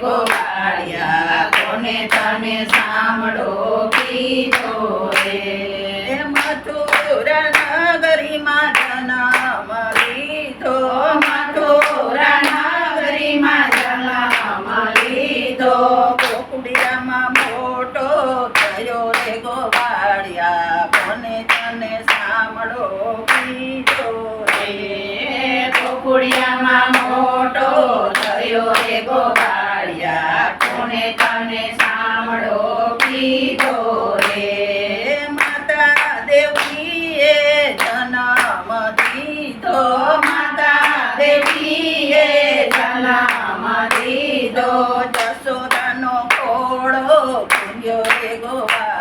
ગોવાળિયા કોને તને સાંભળો કીધો રે મથુરા નગરીમાં જન્મ લીધો મથુરા નગરીમાં જન્મ લીધો કોકડિયામાં મોટો થયો રે ગોવાળિયા કોને તને સાંભળો કીધો રે મોટો થયો રે ગોવાળિયા. કોને તને સાંભળો કીધો રે? માતા દેવીએ જન્મ દીધો. માતા દેવીએ જન્મ દીધો. જસોદાનો ખોળો પૂર્યો રે ગોવાળિયા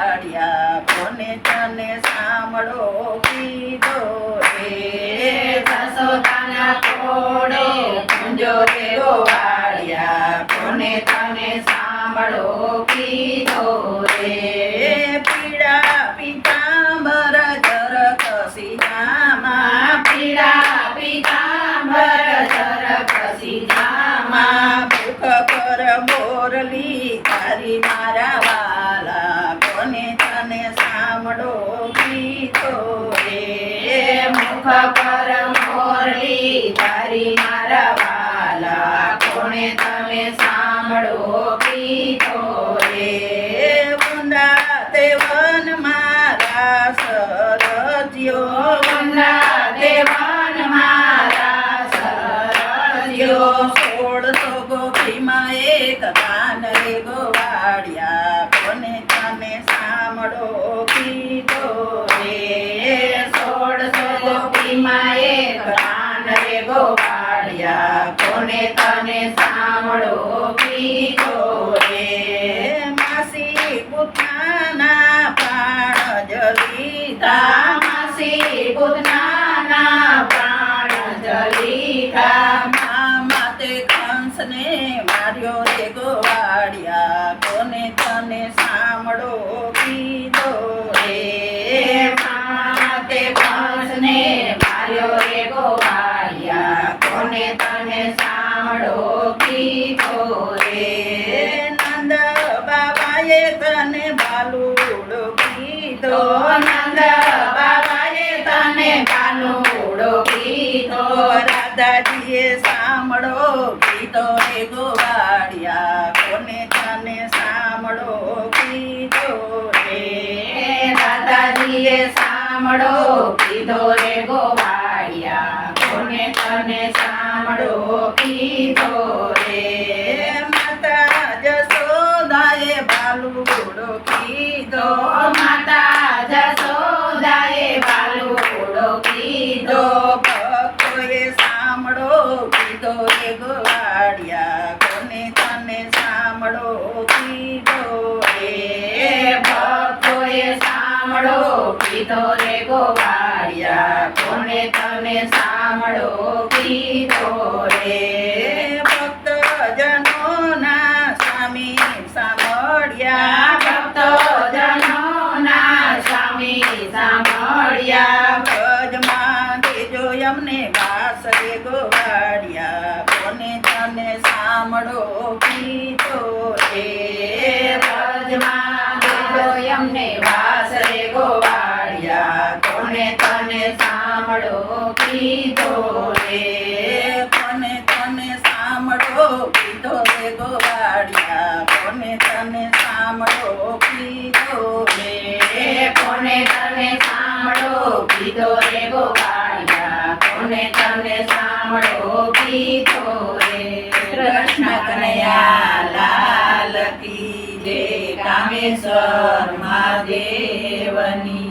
કોને તને સાંભળો કીધો રે. પીડા પીતાંબર જરક પીડા પીળા પીતાંબર જરક સીતામાં ભૂખ પર મોરલી તારી મારા વાલા. કોને તને સાંભળો કીધો રે. મુખ પર મોરલી તારી મારા વાલા. કોણે તમે સાંભળો કીધો રે ઊંડા દેવન વન મારા સરજ્યો વંદા દેવન મારા સરસ્યો સોળસો ગોપીમાં એક કાન રે ગોવાળિયા કોને તને સાંભળો કીધો ગોવાળિયા કોને તને સાંભળો કીધો રે માસી પુતનાના પ્રાણ જલીતા તામસી બુધનાના પ્રાણ જલીતા મામા તે કંસને માર્યો રે ગોવાળિયા કોને તને સાંભળો કીધો રે માતે કંસને માર્યો રે ગોવાળિયા કોને તને સાંભળો કીધો રે નંદ બાબાએ તને બાલુડો કીધો નંદ બાબાએ તને બાલુડો કીધો રાધાજીએ સાંભળો કીધો રે ગોવાળિયા કોને તને સાંભળો કીધો રે રાધાજીએ સાંભળો કીધો રે ગોવાળિયા કોને તને સાંભળો કીધો રે. માતા જસોદાએ બાલુડો કીધો માતા જસોદાએ બાલુડો કીધો ભક્તોએ સાંભળો કીધો રે ગોવાળિયા સાંભળો કીધો રે ગોવાળિયા કોને તને સાંભળો કીધો રે. ભક્ત જનોના સ્વામી સાંભળ્યા. ભક્તો જનોના સ્વામી સાંભળ્યા. ભજમાં દેજો અમને વાસ રે ગોવાળિયા કોને તને સાંભળો કીધો રે. વ્રજમાં દેજો એમને વાસ સાંભળો કીધો રે. કોને તને સાંભળો કીધો રે ગોવાળિયા કોને તને સાંભળો કીધો રે. એ કોને તને સાંભળો કીધો રે ગોવાળિયા કોને તને સાંભળો કીધો રે. કૃષ્ણ કનૈયા, લાલ કી જય. કામેશ્વર મહાદેવની